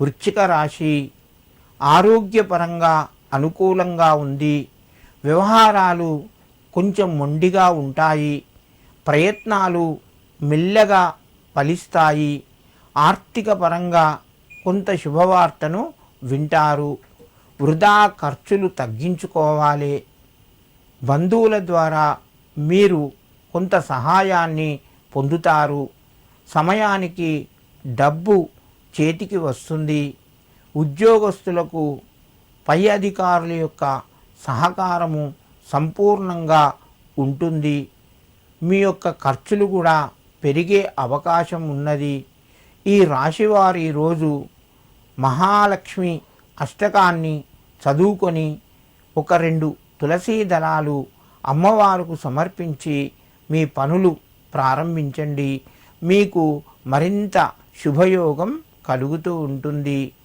వృచ్చిక రాశి ఆరోగ్యపరంగా అనుకూలంగా ఉంది. వ్యవహారాలు కొంచెం మొండిగా ఉంటాయి. ప్రయత్నాలు మెల్లగా ఫలిస్తాయి. ఆర్థిక పరంగా కొంత శుభవార్తను వింటారు. వృధా ఖర్చులు తగ్గించుకోవాలి. బంధువుల ద్వారా మీరు కొంత సహాయాన్ని పొందుతారు. సమయానికి డబ్బు చేతికి వస్తుంది. ఉద్యోగస్తులకు పై అధికారుల యొక్క సహకారము సంపూర్ణంగా ఉంటుంది. మీ యొక్క ఖర్చులు కూడా పెరిగే అవకాశం ఉన్నది. ఈ రాశివారు రోజు మహాలక్ష్మి అష్టకాన్ని చదువుకొని ఒక రెండు తులసీ దళాలు అమ్మవారుకు సమర్పించి మీ పనులు ప్రారంభించండి. మీకు మరింత శుభయోగం కలుగుతూ ఉంటుంది.